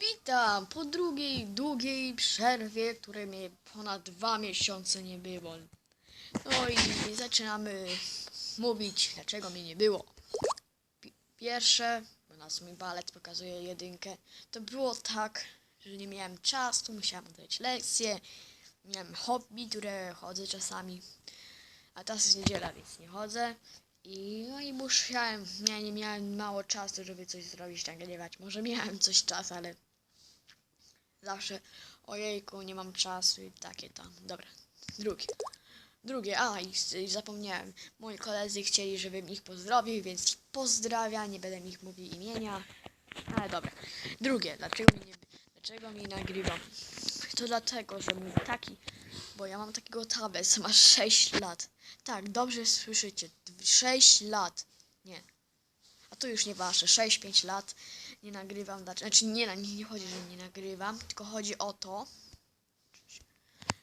Witam po drugiej, długiej przerwie, której mnie ponad dwa miesiące nie było. No i zaczynamy mówić, dlaczego mnie nie było. Pi- Pierwsze, bo nas mój palec pokazuje jedynkę, to było tak, że nie miałem czasu, musiałem oddać lekcje, miałem hobby, które chodzę czasami, a teraz jest niedziela, więc nie chodzę. I no i musiałem, ja nie miałem mało czasu, żeby coś zrobić, nagrywać. Może miałem coś czasu, ale zawsze ojejku, nie mam czasu i takie tam. Dobra, drugie. Drugie, a i, i zapomniałem. Moi koledzy chcieli, żebym ich pozdrowił, więc ich pozdrawiam, nie będę ich mówił imienia. Ale dobra. Drugie, dlaczego mi nie, dlaczego mi nagrywam? To dlatego, że mój taki, bo ja mam takiego tablet, co ma 6 lat. Tak, dobrze słyszycie, 6 lat. Nie. A to już nie wasze, 6-5 lat nie nagrywam, znaczy znaczy nie, nie, nie chodzi, że nie nagrywam, tylko chodzi o to,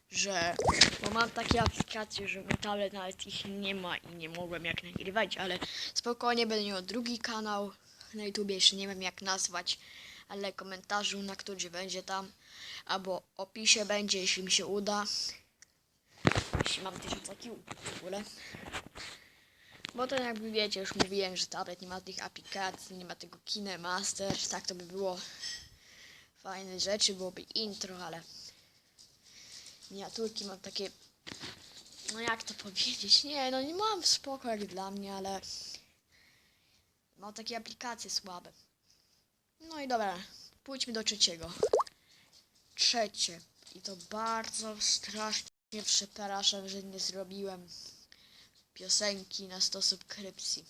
że bo mam takie aplikacje, że mój tablet nawet ich nie ma i nie mogłem jak nagrywać, ale spokojnie będę miał drugi kanał na YouTubie, jeszcze nie wiem jak nazwać, ale komentarzu na którym będzie tam, albo opisie będzie, jeśli mi się uda. Jeśli mam tysiąc IQ w ogóle. Bo to jakby wiecie, już mówiłem, że tablet nie ma tych aplikacji, nie ma tego KineMaster, tak to by było fajne rzeczy, byłoby intro, ale miniaturki mam takie, no jak to powiedzieć, nie, no nie mam spoko jak dla mnie, ale mam takie aplikacje słabe. No i dobra, pójdźmy do trzeciego. Trzecie, i to bardzo strasznie przepraszam, że nie zrobiłem piosenki na 100 subskrypcji.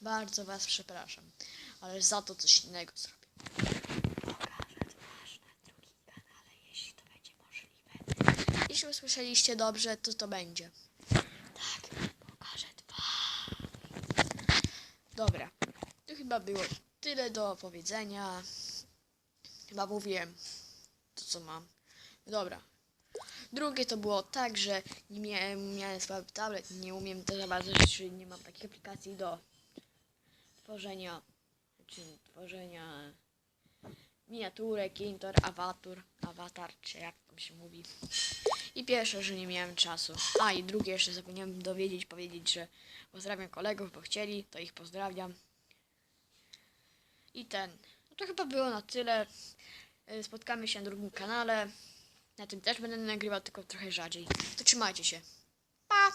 Bardzo was przepraszam, ale za to coś innego zrobię. Jeśli usłyszeliście dobrze, to to będzie. Tak, pokażę twarz. Dobra, to chyba było tyle do powiedzenia. Chyba mówiłem to, co mam. Dobra. Drugie to było tak, że nie miałem, miałem słaby tablet, nie umiem to za bardzo nie mam takich aplikacji do tworzenia, czy tworzenia miniaturek, intor, awatur, awatar, czy jak tam się mówi. I pierwsze, że nie miałem czasu. A i drugie jeszcze zapomniałem dowiedzieć, powiedzieć, że pozdrawiam kolegów, bo chcieli, to ich pozdrawiam. I ten. No to chyba było na tyle. Y, Spotkamy się na drugim kanale. Na tym też będę nagrywał, tylko trochę rzadziej. To trzymajcie się. Pa!